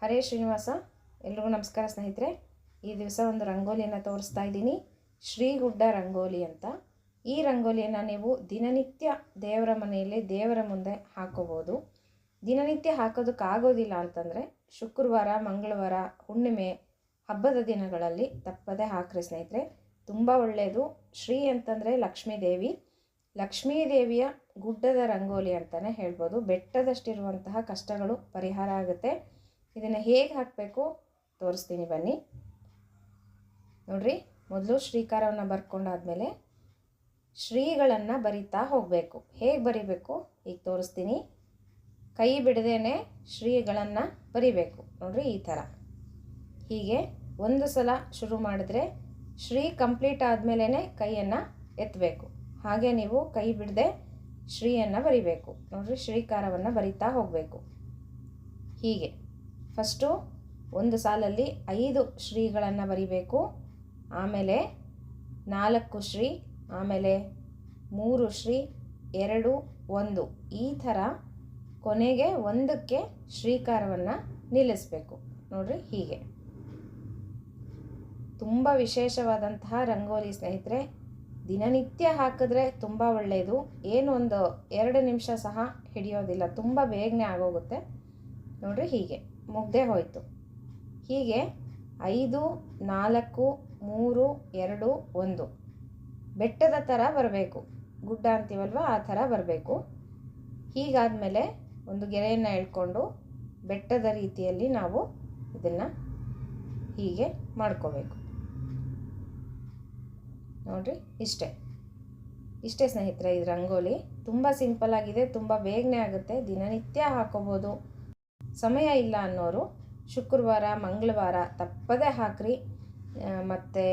ಹರೇ ಶ್ರೀನಿವಾಸ, ಎಲ್ರಿಗೂ ನಮಸ್ಕಾರ ಸ್ನೇಹಿತರೆ. ಈ ದಿವಸ ಒಂದು ರಂಗೋಲಿಯನ್ನು ತೋರಿಸ್ತಾ ಇದ್ದೀನಿ. ಶ್ರೀಗುಡ್ಡ ರಂಗೋಲಿ ಅಂತ. ಈ ರಂಗೋಲಿಯನ್ನು ನೀವು ದಿನನಿತ್ಯ ದೇವರ ಮನೆಯಲ್ಲಿ ದೇವರ ಮುಂದೆ ಹಾಕೋಬೋದು. ದಿನನಿತ್ಯ ಹಾಕೋದಕ್ಕಾಗೋದಿಲ್ಲ ಅಂತಂದರೆ ಶುಕ್ರವಾರ, ಮಂಗಳವಾರ, ಹುಣ್ಣಿಮೆ ಹಬ್ಬದ ದಿನಗಳಲ್ಲಿ ತಪ್ಪದೇ ಹಾಕ್ರಿ ಸ್ನೇಹಿತರೆ. ತುಂಬ ಒಳ್ಳೆಯದು ಶ್ರೀ ಅಂತಂದರೆ ಲಕ್ಷ್ಮೀ ದೇವಿ. ಲಕ್ಷ್ಮೀ ದೇವಿಯ ಗುಡ್ಡದ ರಂಗೋಲಿ ಅಂತಲೇ ಹೇಳ್ಬೋದು. ಬೆಟ್ಟದಷ್ಟಿರುವಂತಹ ಕಷ್ಟಗಳು ಪರಿಹಾರ ಆಗುತ್ತೆ. ಇದನ್ನು ಹೇಗೆ ಹಾಕಬೇಕು? ತೋರಿಸ್ತೀನಿ ಬನ್ನಿ. ನೋಡ್ರಿ, ಮೊದಲು ಶ್ರೀಕಾರವನ್ನು ಬರ್ಕೊಂಡಾದ್ಮೇಲೆ ಶ್ರೀಗಳನ್ನು ಬರಿತಾ ಹೋಗಬೇಕು. ಹೇಗೆ ಬರಿಬೇಕು? ಈಗ ತೋರಿಸ್ತೀನಿ. ಕೈ ಬಿಡದೇನೆ ಶ್ರೀಗಳನ್ನು ಬರಿಬೇಕು. ನೋಡ್ರಿ, ಈ ಥರ. ಹೀಗೆ ಒಂದು ಸಲ ಶುರು ಮಾಡಿದ್ರೆ ಶ್ರೀ ಕಂಪ್ಲೀಟ್ ಆದಮೇಲೇ ಕೈಯನ್ನು ಎತ್ತಬೇಕು ಹಾಗೆ ನೀವು ಕೈ ಬಿಡದೆ ಶ್ರೀಯನ್ನು ಬರಿಬೇಕು. ನೋಡ್ರಿ, ಶ್ರೀಕಾರವನ್ನು ಬರಿತಾ ಹೋಗಬೇಕು. ಹೀಗೆ. ಫಸ್ಟು ಒಂದು ಸಾಲಲ್ಲಿ ಐದು ಶ್ರೀಗಳನ್ನು ಬರಿಬೇಕು, ಆಮೇಲೆ ನಾಲ್ಕು ಶ್ರೀ, ಆಮೇಲೆ ಮೂರು ಶ್ರೀ, ಎರಡು, ಒಂದು. ಈ ಥರ ಕೊನೆಗೆ ಒಂದಕ್ಕೆ ಶ್ರೀಕಾರವನ್ನು ನಿಲ್ಲಿಸಬೇಕು. ನೋಡ್ರಿ ಹೀಗೆ. ತುಂಬ ವಿಶೇಷವಾದಂತಹ ರಂಗೋಲಿ ಸ್ನೇಹಿತರೆ, ದಿನನಿತ್ಯ ಹಾಕಿದ್ರೆ ತುಂಬ ಒಳ್ಳೆಯದು. ಏನು ಒಂದು ಎರಡು ನಿಮಿಷ ಸಹ ಹಿಡಿಯೋದಿಲ್ಲ, ತುಂಬ ಬೇಗನೆ ಆಗೋಗುತ್ತೆ. ನೋಡ್ರಿ ಹೀಗೆ. ಮುಗ್ದೇ ಹೋಯಿತು. ಹೀಗೆ ಐದು, ನಾಲ್ಕು, ಮೂರು, ಎರಡು, ಒಂದು. ಬೆಟ್ಟದ ಥರ ಬರಬೇಕು. ಗುಡ್ಡ ಅಂತೀವಲ್ವ? ಆ ಥರ ಬರಬೇಕು. ಹೀಗಾದಮೇಲೆ ಒಂದು ಗೆರೆಯನ್ನು ಎಳ್ಕೊಂಡು ಬೆಟ್ಟದ ರೀತಿಯಲ್ಲಿ ನಾವು ಇದನ್ನು ಹೀಗೆ ಮಾಡ್ಕೋಬೇಕು. ನೋಡಿರಿ, ಇಷ್ಟೇ. ಇಷ್ಟೇ ಸ್ನೇಹಿತರೆ ಇದು ರಂಗೋಲಿ ತುಂಬ ಸಿಂಪಲ್ ಆಗಿದೆ, ತುಂಬ ಬೇಗನೆ ಆಗುತ್ತೆ. ದಿನನಿತ್ಯ ಹಾಕೋಬೋದು. ಸಮಯ ಇಲ್ಲ ಅನ್ನೋರು ಶುಕ್ರವಾರ, ಮಂಗಳವಾರ ತಪ್ಪದೇ ಹಾಕ್ರಿ. ಮತ್ತು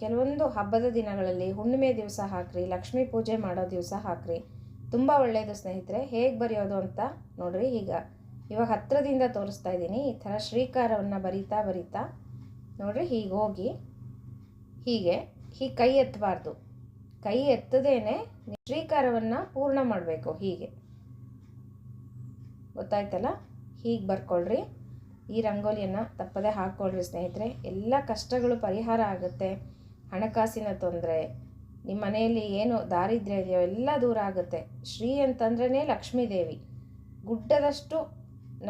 ಕೆಲವೊಂದು ಹಬ್ಬದ ದಿನಗಳಲ್ಲಿ ಹುಣ್ಣಿಮೆ ದಿವಸ ಹಾಕ್ರಿ, ಲಕ್ಷ್ಮೀ ಪೂಜೆ ಮಾಡೋ ದಿವಸ ಹಾಕ್ರಿ. ತುಂಬ ಒಳ್ಳೆಯದು ಸ್ನೇಹಿತರೆ, ಹೇಗೆ ಬರೆಯೋದು ಅಂತ ನೋಡ್ರಿ ಈಗ. ಇವಾಗ ಹತ್ತಿರದಿಂದ ತೋರಿಸ್ತಾ ಇದ್ದೀನಿ, ಈ ಥರ ಶ್ರೀಕಾರವನ್ನು ಬರಿತಾ ಬರಿತಾ. ನೋಡ್ರಿ, ಹೀಗೆ ಹೋಗಿ, ಹೀಗೆ ಹೀಗೆ ಕೈ ಎತ್ತಬಾರ್ದು ಕೈ ಎತ್ತದೇನೆ ಶ್ರೀಕಾರವನ್ನು ಪೂರ್ಣ ಮಾಡಬೇಕು ಹೀಗೆ. ಗೊತ್ತಾಯ್ತಲ್ಲ? ಹೀಗೆ ಬರ್ಕೊಳ್ರಿ. ಈ ರಂಗೋಲಿಯನ್ನು ತಪ್ಪದೆ ಹಾಕ್ಕೊಳ್ರಿ ಸ್ನೇಹಿತರೆ. ಎಲ್ಲ ಕಷ್ಟಗಳು ಪರಿಹಾರ ಆಗುತ್ತೆ. ಹಣಕಾಸಿನ ತೊಂದರೆ ನಿಮ್ಮ ಮನೆಯಲ್ಲಿ ಏನು ದಾರಿದ್ರ್ಯ ಇದೆಯೋ ಎಲ್ಲ ದೂರ ಆಗುತ್ತೆ. ಶ್ರೀ ಅಂತಂದ್ರೇ ಲಕ್ಷ್ಮೀದೇವಿ ಗುಡ್ಡದಷ್ಟು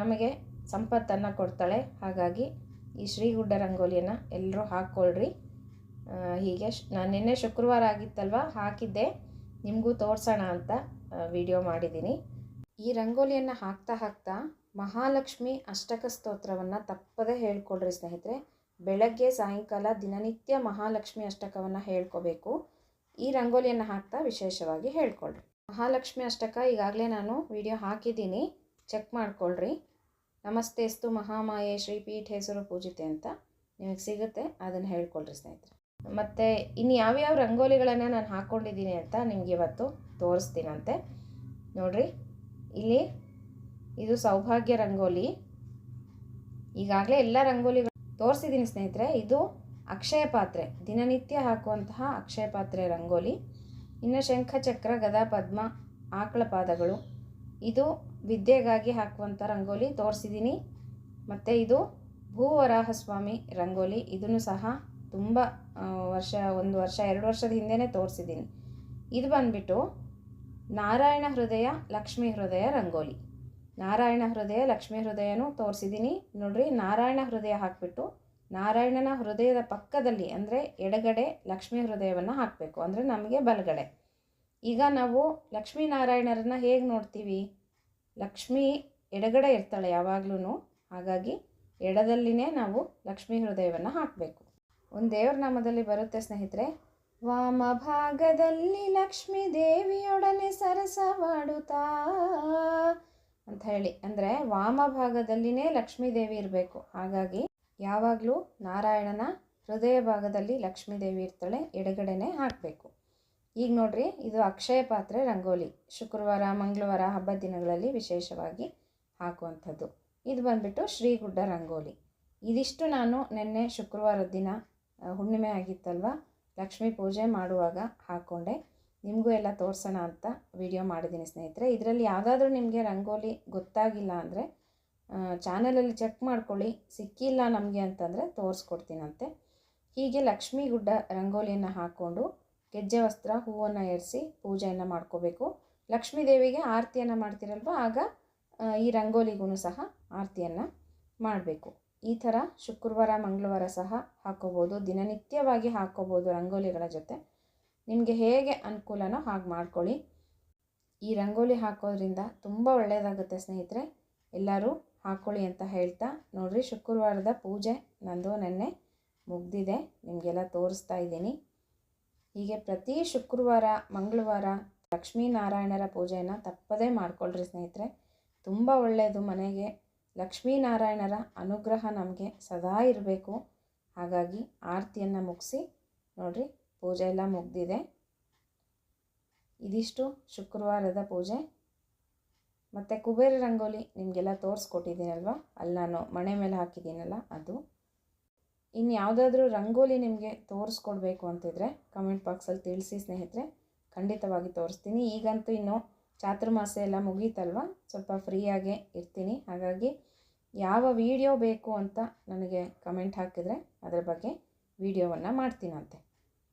ನಮಗೆ ಸಂಪತ್ತನ್ನು ಕೊಡ್ತಾಳೆ. ಹಾಗಾಗಿ ಈ ಶ್ರೀಗುಡ್ಡ ರಂಗೋಲಿಯನ್ನು ಎಲ್ಲರೂ ಹಾಕ್ಕೊಳ್ರಿ ಹೀಗೆ ನಾನು ನಿನ್ನೆ ಶುಕ್ರವಾರ ಆಗಿತ್ತಲ್ವ? ಹಾಕಿದ್ದೆ. ನಿಮಗೂ ತೋರಿಸೋಣ ಅಂತ ವಿಡಿಯೋ ಮಾಡಿದ್ದೀನಿ. ಈ ರಂಗೋಲಿಯನ್ನು ಹಾಕ್ತಾ ಹಾಕ್ತಾ ಮಹಾಲಕ್ಷ್ಮಿ ಅಷ್ಟಕ ಸ್ತೋತ್ರವನ್ನು ತಪ್ಪದೇ ಹೇಳ್ಕೊಡ್ರಿ ಸ್ನೇಹಿತರೆ. ಬೆಳಗ್ಗೆ, ಸಾಯಂಕಾಲ ದಿನನಿತ್ಯ ಮಹಾಲಕ್ಷ್ಮಿ ಅಷ್ಟಕವನ್ನು ಹೇಳ್ಕೋಬೇಕು. ಈ ರಂಗೋಲಿಯನ್ನು ಹಾಕ್ತಾ ವಿಶೇಷವಾಗಿ ಹೇಳ್ಕೊಳ್ರಿ. ಮಹಾಲಕ್ಷ್ಮಿ ಅಷ್ಟಕ ಈಗಾಗಲೇ ನಾನು ವಿಡಿಯೋ ಹಾಕಿದ್ದೀನಿ. ಚೆಕ್ ಮಾಡ್ಕೊಳ್ರಿ. ನಮಸ್ತೆಸ್ತು ಮಹಾಮಾಯೆ ಶ್ರೀಪೀಠ ಹೆಸರು ಪೂಜಿತೆ ಅಂತ ನಿಮಗೆ ಸಿಗುತ್ತೆ, ಅದನ್ನು ಹೇಳ್ಕೊಳ್ರಿ ಸ್ನೇಹಿತರೆ. ಮತ್ತು ಇನ್ನು ಯಾವ್ಯಾವ ರಂಗೋಲಿಗಳನ್ನು ನಾನು ಹಾಕ್ಕೊಂಡಿದ್ದೀನಿ ಅಂತ ನಿಮಗೆ ಇವತ್ತು ತೋರಿಸ್ತೀನಂತೆ. ನೋಡಿರಿ, ಇಲ್ಲಿ ಇದು ಸೌಭಾಗ್ಯ ರಂಗೋಲಿ. ಈಗಾಗಲೇ ಎಲ್ಲ ರಂಗೋಲಿಗಳು ತೋರಿಸಿದ್ದೀನಿ ಸ್ನೇಹಿತರೆ, ಇದು ಅಕ್ಷಯ ಪಾತ್ರೆ, ದಿನನಿತ್ಯ ಹಾಕುವಂತಹ ಅಕ್ಷಯ ಪಾತ್ರೆ ರಂಗೋಲಿ. ಇನ್ನು ಶಂಖ ಚಕ್ರ ಗದಾ ಪದ್ಮ, ಆಕಳ ಪಾದಗಳು. ಇದು ವಿದ್ಯೆಗಾಗಿ ಹಾಕುವಂಥ ರಂಗೋಲಿ ತೋರಿಸಿದ್ದೀನಿ ಮತ್ತು ಇದು ಭೂವರಾಹ ಸ್ವಾಮಿ ರಂಗೋಲಿ. ಇದನ್ನು ಸಹ ತುಂಬ ವರ್ಷ, ಒಂದು ವರ್ಷ, ಎರಡು ವರ್ಷದ ಹಿಂದೆಯೇ ತೋರಿಸಿದ್ದೀನಿ ಇದು ಬಂದುಬಿಟ್ಟು ನಾರಾಯಣ ಹೃದಯ, ಲಕ್ಷ್ಮೀ ಹೃದಯ ರಂಗೋಲಿ. ನಾರಾಯಣ ಹೃದಯ ಲಕ್ಷ್ಮೀ ಹೃದಯನೂ ತೋರಿಸಿದ್ದೀನಿ. ನೋಡ್ರಿ, ನಾರಾಯಣ ಹೃದಯ ಹಾಕಿಬಿಟ್ಟು ನಾರಾಯಣನ ಹೃದಯದ ಪಕ್ಕದಲ್ಲಿ ಅಂದರೆ ಎಡಗಡೆ ಲಕ್ಷ್ಮೀ ಹೃದಯವನ್ನು ಹಾಕಬೇಕು. ಅಂದರೆ ನಮಗೆ ಬಲಗಡೆ. ಈಗ ನಾವು ಲಕ್ಷ್ಮೀನಾರಾಯಣರನ್ನ ಹೇಗೆ ನೋಡ್ತೀವಿ? ಲಕ್ಷ್ಮಿ ಎಡಗಡೆ ಇರ್ತಾಳೆ ಯಾವಾಗಲೂ ಹಾಗಾಗಿ ಎಡದಲ್ಲಿನೇ ನಾವು ಲಕ್ಷ್ಮೀ ಹೃದಯವನ್ನು ಹಾಕಬೇಕು. ಒಂದು ದೇವ್ರ ನಾಮದಲ್ಲಿ ಬರುತ್ತೆ ಸ್ನೇಹಿತರೆ, ವಾಮ ಭಾಗದಲ್ಲಿ ಲಕ್ಷ್ಮೀ ದೇವಿಯೊಡನೆ ಸರಸವಾಡುತ್ತಾ ಅಂತ ಹೇಳಿ. ಅಂದರೆ ವಾಮ ಭಾಗದಲ್ಲಿನೇ ಲಕ್ಷ್ಮೀ ದೇವಿ ಇರಬೇಕು. ಹಾಗಾಗಿ ಯಾವಾಗಲೂ ನಾರಾಯಣನ ಹೃದಯ ಭಾಗದಲ್ಲಿ ಲಕ್ಷ್ಮೀ ದೇವಿ ಇರ್ತಾಳೆ, ಎಡಗಡೆನೇ ಹಾಕಬೇಕು. ಈಗ ನೋಡ್ರಿ, ಇದು ಅಕ್ಷಯ ಪಾತ್ರೆ ರಂಗೋಲಿ. ಶುಕ್ರವಾರ, ಮಂಗಳವಾರ ಹಬ್ಬ ದಿನಗಳಲ್ಲಿ ವಿಶೇಷವಾಗಿ ಹಾಕುವಂಥದ್ದು. ಇದು ಬಂದುಬಿಟ್ಟು ಶ್ರೀಗುಡ್ಡ ರಂಗೋಲಿ. ಇದಿಷ್ಟು ನಾನು ನಿನ್ನೆ ಶುಕ್ರವಾರದ ದಿನ ಹುಣ್ಣಿಮೆ ಆಗಿತ್ತಲ್ವ, ಲಕ್ಷ್ಮೀ ಪೂಜೆ ಮಾಡುವಾಗ ಹಾಕ್ಕೊಂಡೆ ನಿಮಗೂ ಎಲ್ಲ ತೋರಿಸೋಣ ಅಂತ ವಿಡಿಯೋ ಮಾಡಿದ್ದೀನಿ ಸ್ನೇಹಿತರೆ. ಇದರಲ್ಲಿ ಯಾವುದಾದ್ರೂ ನಿಮಗೆ ರಂಗೋಲಿ ಗೊತ್ತಾಗಿಲ್ಲ ಅಂದರೆ ಚಾನಲಲ್ಲಿ ಚೆಕ್ ಮಾಡ್ಕೊಳ್ಳಿ. ಸಿಕ್ಕಿಲ್ಲ ನಮಗೆ ಅಂತಂದರೆ ತೋರಿಸ್ಕೊಡ್ತೀನಂತೆ. ಹೀಗೆ ಲಕ್ಷ್ಮೀ ಗುಡ್ಡ ರಂಗೋಲಿಯನ್ನು ಹಾಕ್ಕೊಂಡು ಗೆಜ್ಜೆ ವಸ್ತ್ರ, ಹೂವನ್ನು ಏರಿಸಿ ಪೂಜೆಯನ್ನು ಮಾಡ್ಕೋಬೇಕು. ಲಕ್ಷ್ಮೀ ದೇವಿಗೆ ಆರತಿಯನ್ನು ಮಾಡ್ತಿರಲ್ವ? ಆಗ ಈ ರಂಗೋಲಿಗೂ ಸಹ ಆರತಿಯನ್ನು ಮಾಡಬೇಕು. ಈ ಥರ ಶುಕ್ರವಾರ, ಮಂಗಳವಾರ ಸಹ ಹಾಕ್ಕೋಬೋದು ದಿನನಿತ್ಯವಾಗಿ ಹಾಕ್ಕೋಬೋದು ರಂಗೋಲಿಗಳ ಜೊತೆ. ನಿಮಗೆ ಹೇಗೆ ಅನುಕೂಲನೋ ಹಾಗೆ ಮಾಡ್ಕೊಳ್ಳಿ. ಈ ರಂಗೋಲಿ ಹಾಕೋದ್ರಿಂದ ತುಂಬ ಒಳ್ಳೆಯದಾಗುತ್ತೆ ಸ್ನೇಹಿತರೆ. ಎಲ್ಲರೂ ಹಾಕ್ಕೊಳ್ಳಿ ಅಂತ ಹೇಳ್ತಾ ನೋಡಿರಿ ಶುಕ್ರವಾರದ ಪೂಜೆ ನಂದು ನೆನ್ನೆ ಮುಗ್ದಿದೆ. ನಿಮಗೆಲ್ಲ ತೋರಿಸ್ತಾ ಇದ್ದೀನಿ. ಹೀಗೆ ಪ್ರತಿ ಶುಕ್ರವಾರ, ಮಂಗಳವಾರ ಲಕ್ಷ್ಮೀನಾರಾಯಣರ ಪೂಜೆಯನ್ನು ತಪ್ಪದೇ ಮಾಡ್ಕೊಳ್ರಿ ಸ್ನೇಹಿತರೆ. ತುಂಬ ಒಳ್ಳೆಯದು ಮನೆಗೆ. ಲಕ್ಷ್ಮೀನಾರಾಯಣರ ಅನುಗ್ರಹ ನಮಗೆ ಸದಾ ಇರಬೇಕು. ಹಾಗಾಗಿ ಆರತಿಯನ್ನು ಮುಗಿಸಿ ನೋಡ್ರಿ ಪೂಜೆ ಎಲ್ಲ ಮುಗ್ದಿದೆ. ಇದಿಷ್ಟು ಶುಕ್ರವಾರದ ಪೂಜೆ. ಮತ್ತು ಕುಬೇರ ರಂಗೋಲಿ ನಿಮಗೆಲ್ಲ ತೋರಿಸ್ಕೊಟ್ಟಿದ್ದೀನಲ್ವ? ಅಲ್ಲಿ ನಾನು ಮಣೆ ಮೇಲೆ ಹಾಕಿದ್ದೀನಲ್ಲ, ಅದು. ಇನ್ನು ಯಾವುದಾದ್ರೂ ರಂಗೋಲಿ ನಿಮಗೆ ತೋರಿಸ್ಕೊಡ್ಬೇಕು ಅಂತಿದ್ರೆ ಕಮೆಂಟ್ ಬಾಕ್ಸಲ್ಲಿ ತಿಳಿಸಿ ಸ್ನೇಹಿತರೆ, ಖಂಡಿತವಾಗಿ ತೋರಿಸ್ತೀನಿ. ಈಗಂತೂ ಇನ್ನು ಚಾತುರ್ಮಾಸ ಎಲ್ಲ ಮುಗೀತಲ್ವ? ಸ್ವಲ್ಪ ಫ್ರೀಯಾಗೆ ಇರ್ತೀನಿ. ಹಾಗಾಗಿ ಯಾವ ವಿಡಿಯೋ ಬೇಕು ಅಂತ ನನಗೆ ಕಮೆಂಟ್ ಹಾಕಿದರೆ ಅದರ ಬಗ್ಗೆ ವಿಡಿಯೋವನ್ನು ಮಾಡ್ತೀನಂತೆ.